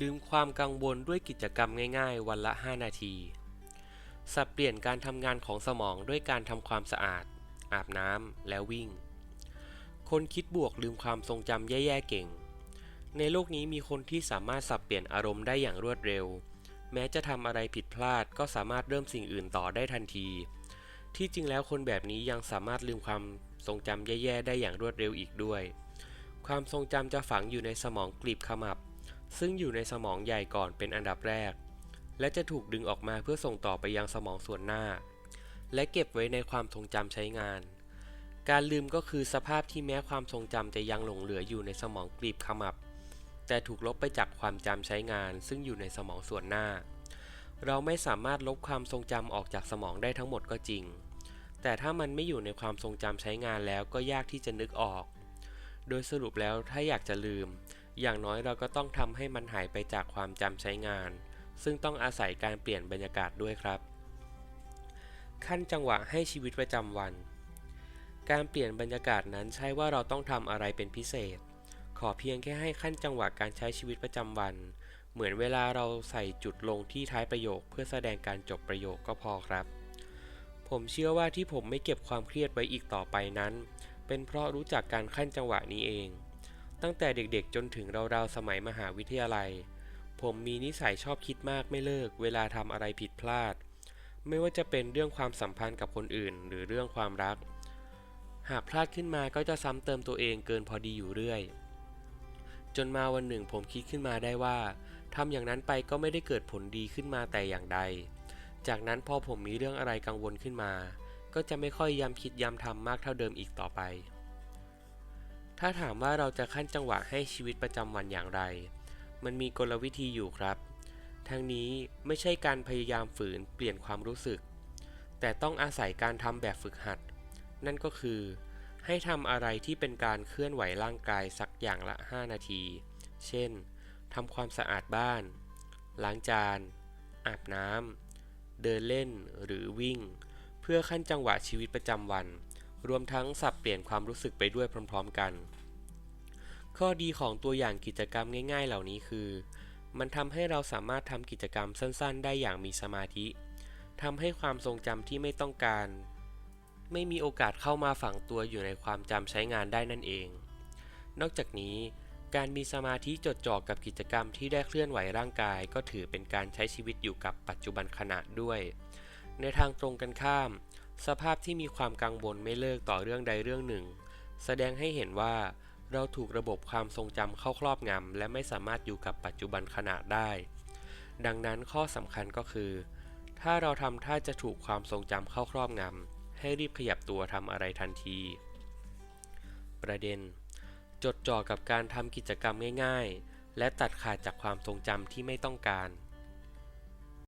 ลืมความกังวลด้วยกิจกรรมง่ายๆ วันละ 5 นาที สับเปลี่ยนการทำงานของสมองด้วยการทำความสะอาด อาบน้ำแล้ววิ่ง คนคิดบวกลืมความทรงจำแย่ๆเก่ง ในโลกนี้มีคนที่สามารถสับเปลี่ยนอารมณ์ได้อย่างรวดเร็ว แม้จะทำอะไรผิดพลาดก็สามารถเริ่มสิ่งอื่นต่อได้ทันที ที่จริงแล้วคนแบบนี้ยังสามารถลืมความทรงจำแย่ๆได้อย่างรวดเร็วอีกด้วย ความทรงจำจะฝังอยู่ในสมองกลีบขมับ ซึ่งอยู่ในสมองใหญ่ก่อนเป็นอันดับแรก และจะถูกดึงออกมาเพื่อส่งต่อไปยังสมองส่วนหน้า และเก็บไว้ในความทรงจำใช้งาน การลืมก็คือสภาพที่แม้ความทรงจำจะยังหลงเหลืออยู่ในสมองกลีบขมับ แต่ถูกลบไปจากความจำใช้งาน ซึ่งอยู่ในสมองส่วนหน้า เราไม่สามารถลบความทรงจำออกจากสมองได้ทั้งหมดก็จริง แต่ถ้ามันไม่อยู่ในความทรงจำใช้งานแล้วก็ยากที่จะนึกออก โดยสรุปแล้วถ้าอยากจะลืม อย่างน้อยเราก็ต้องทำให้มันหายไปจากความจำใช้งาน ซึ่งต้องอาศัยการเปลี่ยนบรรยากาศด้วยครับ ขั้นจังหวะให้ชีวิตประจำวัน การเปลี่ยนบรรยากาศนั้นใช่ว่าเราต้องทำอะไรเป็นพิเศษ ขอเพียงแค่ให้ขั้นจังหวะการใช้ชีวิตประจำวัน เหมือนเวลาเราใส่จุดลงที่ท้ายประโยค เพื่อแสดงการจบประโยคก็พอครับ ผมเชื่อว่าที่ผมไม่เก็บความเครียดไว้อีกต่อไปนั้น เป็นเพราะรู้จักการขั้นจังหวะนี้เอง ตั้งแต่เด็กๆ จนถึงราวๆสมัยมหาวิทยาลัย ผมมีนิสัยชอบคิดมากไม่เลิกเวลาทำอะไรผิดพลาด ไม่ว่าจะเป็นเรื่องความสัมพันธ์กับคนอื่น หรือเรื่องความรัก หากพลาดขึ้นมาก็จะซ้ำเติมตัวเองเกินพอดีอยู่เรื่อย จนมาวันหนึ่งผมคิดขึ้นมาได้ว่าทำอย่างนั้นไปก็ไม่ได้เกิดผลดีขึ้นมาแต่อย่างใด จากนั้นพอผมมีเรื่องอะไรกังวลขึ้นมา ก็จะไม่ค่อยย้ำคิดย้ำทำมากเท่าเดิมอีกต่อไป ถ้าถามว่าเราจะขั้นจังหวะให้ชีวิตประจำวันอย่างไร มันมีกลวิธีอยู่ครับ ทั้งนี้ไม่ใช่การพยายามฝืนเปลี่ยนความรู้สึก แต่ต้องอาศัยการทำแบบฝึกหัด นั่นก็คือ ให้ทำอะไรที่เป็นการเคลื่อนไหวร่างกายสักอย่างละ 5 นาที เช่นทำความสะอาดบ้าน ล้างจาน อาบน้ำ เดินเล่นหรือวิ่ง เพื่อขั้นจังหวะชีวิตประจำวัน รวมทั้งสับเปลี่ยนความรู้สึกไปด้วยพร้อม ๆ กัน ข้อดีของตัวอย่างกิจกรรมง่าย ๆ เหล่านี้คือ มันทำให้เราสามารถทำกิจกรรมสั้น ๆ ได้อย่างมีสมาธิทำให้ความทรงจำที่ไม่ต้องการ ไม่มีโอกาสเข้ามาฝังตัวอยู่ในความจำใช้งานได้นั่นเอง นอกจากนี้ การมีสมาธิจดจ่อกับกิจกรรมที่ได้เคลื่อนไหวร่างกาย ก็ถือเป็นการใช้ชีวิตอยู่กับปัจจุบันขณะด้วย ในทางตรงกันข้าม สภาพที่มีความกังวลไม่เลิกต่อเรื่องใดเรื่องหนึ่ง แสดงให้เห็นว่า เราถูกระบบความทรงจำเข้าครอบงำและไม่สามารถอยู่กับปัจจุบันขณะได้ ดังนั้นข้อสำคัญก็คือ ถ้าเราทำท่าจะถูกความทรงจำเข้าครอบงำให้รีบขยับตัวทำอะไรทันที ประเด็น จดจ่อกับการทำกิจกรรมง่าย ๆ และตัดขาดจากความทรงจำที่ไม่ต้องการ